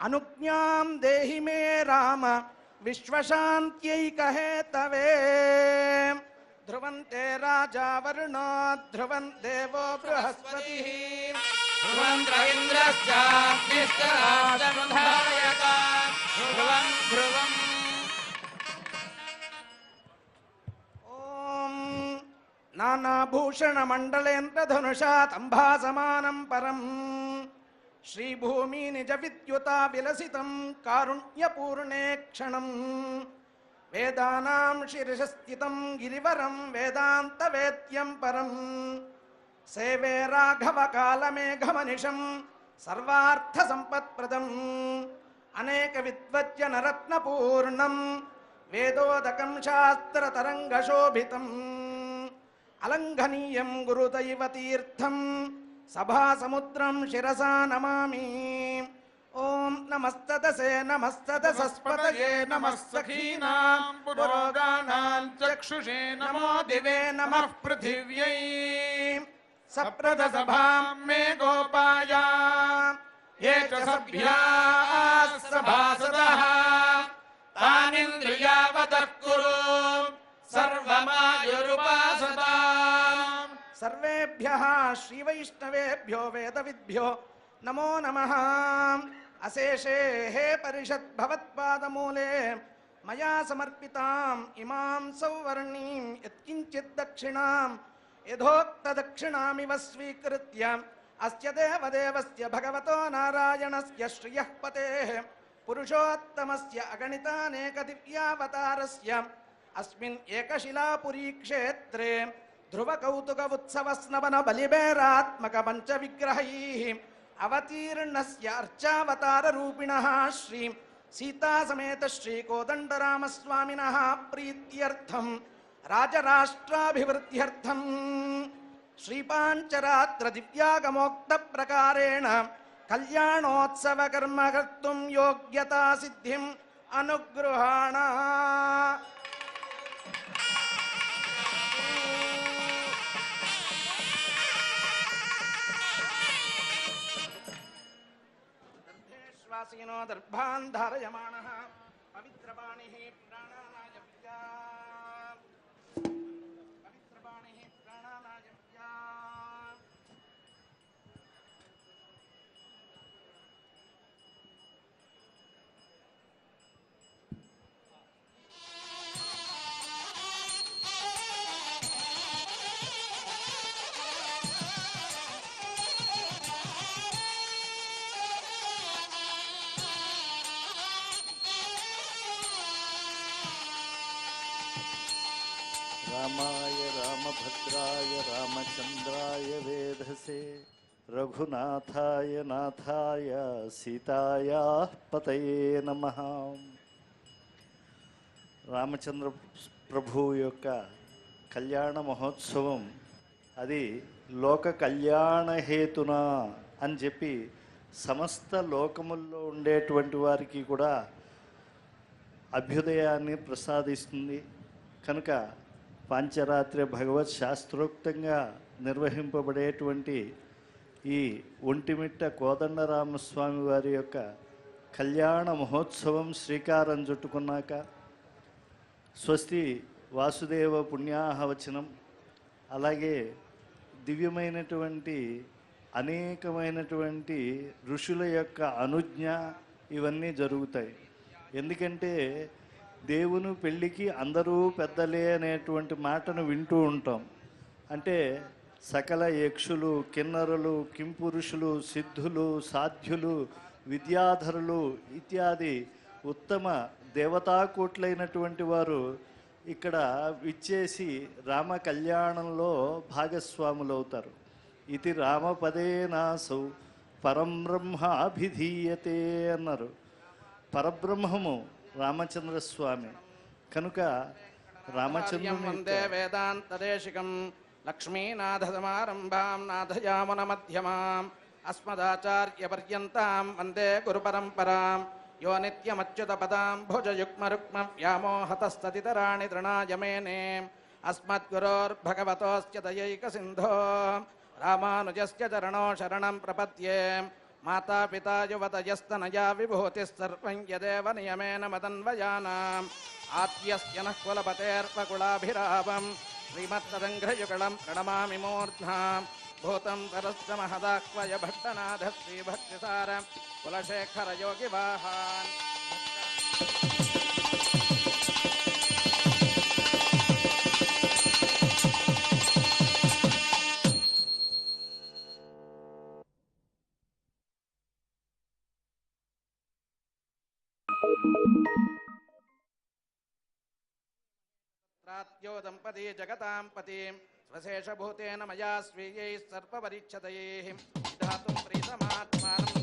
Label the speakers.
Speaker 1: अनुज्ञाम देहि मे राम विश्वशांत्यै कहे तवे। ध्रुवन्ते राजा वरुणो ध्रुवन् देवो बृहस्पतिः। ध्रुवन्द्रविन्द्रश्चाग्निश्च
Speaker 2: ध्रुवम् ध्रुवम्
Speaker 1: नानाभूषणमण्डलेन्द्रधनुषा तम्भासमानं परम्। श्रीभूमि निज विद्युता विलसितं कारुण्यपूर्णे क्षणम्। वेदानां शिरसस्थितं गिरिवरं वेदान्तवेद्यं परं सेवे राघवकालमेघमनिशं सर्वार्थसम्पत्प्रदम्। अनेकविद्वज्जनरत्नपूर्णं वेदोदकं शास्त्रतरङ्गशोभितम्। अलङ्घनीयं गुरुदैवतीर्थम्। सभासमुद्रम् शिरसा नमामि। ॐ नमस्ततसे नमस्ततसस्पतये स्पृदये नमः चक्षुषे नमो दिवे नमः पृथिव्यै। सप्रद मे गोपाया। ये च सभ्याः सभासदः। तानिन्द्रिय श्रीगुरुभ्यः श्रीवैष्णवेभ्यो, वेदविद्भ्यो, नमो नमः। अशेषे हे परिषद्भवत्पादमूले, मया समर्पिताम् इमां सौवर्णीं यत्किञ्चित् दक्षिणां यथोक्तदक्षिणामिव स्वीकृत्य, अस्य देवदेवस्य भगवतो नारायणस्य श्रियः पतेः, पुरुषोत्तमस्य अगणितानेकदिव्यावतारस्य, अस्मिन् एकशिलापुरीक्षेत्रे ध्रुव कौतुक उत्सव स्नवन बलिबेरात्मक पंच विग्रह अवतीर्ण सर्चावतारूपिण श्री सीता समेत श्री कोदंड राम स्वामीन प्रीत्यर्थम राजराष्ट्राभिवृद्ध्यर्थम श्रीपांचरात्र दिव्यागमोक्त प्रकारेण कल्याणोत्सव कर्म कर्तुम योग्यता सिद्धिम अनुग्रहाणा నివాసినో దర్భాన్ ధారయమాణ పవిత్రపాణి ప్రాణానాయ విద్యా.
Speaker 3: రామాయ రామభద్రాయ రామచంద్రాయ వేధసే రఘునాథాయ నాథాయ సీతాయా పతయే నమ. రామచంద్ర ప్రభు యొక్క కళ్యాణ మహోత్సవం అది లోక కళ్యాణ హేతునా అని చెప్పి సమస్త లోకముల్లో ఉండేటువంటి వారికి కూడా అభ్యుదయాన్ని ప్రసాదిస్తుంది. కనుక పాంచరాత్రి భగవత్ శాస్త్రోక్తంగా నిర్వహింపబడేటువంటి ఈ ఒంటిమిట్ట కోదండరామస్వామి వారి యొక్క కళ్యాణ మహోత్సవం శ్రీకారం చుట్టుకున్నాక స్వస్తి వాసుదేవ పుణ్యాహవచనం అలాగే దివ్యమైనటువంటి అనేకమైనటువంటి ఋషుల యొక్క అనుజ్ఞ ఇవన్నీ జరుగుతాయి. ఎందుకంటే దేవుని పెళ్ళికి అందరూ పెద్దలే అనేటువంటి మాటను వింటూ ఉంటాం. అంటే సకల యక్షులు కిన్నరులు కింపురుషులు సిద్ధులు సాధ్యులు విద్యాధరులు ఇత్యాది ఉత్తమ దేవతాకూట్లైనటువంటి వారు ఇక్కడ విచ్చేసి రామ కళ్యాణంలో భాగస్వాములవుతారు. ఇది రామపదేనాసౌ పరం బ్రహ్మ అభిధీయతే అన్నారు. పరబ్రహ్మము రామచంద్ర స్వామి కనుక రామచంద్రుని
Speaker 1: లక్ష్మీనాథ సమారంభాం నాథయామున మధ్యమాం అస్మదాచార్యపర్యంతం వందే గురుపరంపరాం. యో నిత్యమచ్యుతపదాం భుజయుగ్మరుక్మ వ్యామోహతస్తతితరాణి తృణాయమేనే रामानुजस्य चरणो शरणं प्रपद्ये माता पिता युवतयस्तनया विभूतिः सर्वं यदेव नियमेन मदन्वयानाम्। आत्यस्य नः कुलपतेर्वकुलाभिरावं श्रीमत्तदङ्घ्रयुगलम् प्रणमामि मूर्ध्नाम्। भूतं तरस्य महदाह्वय भट्टनाथ श्रीभक्तिसार कुलशेखरयोगिवाहान्। दम्पती जगतां पतिं स्वशेषभूतेन मया स्वीयैः सर्पपरिच्छतैः विधातुं प्रीतमात्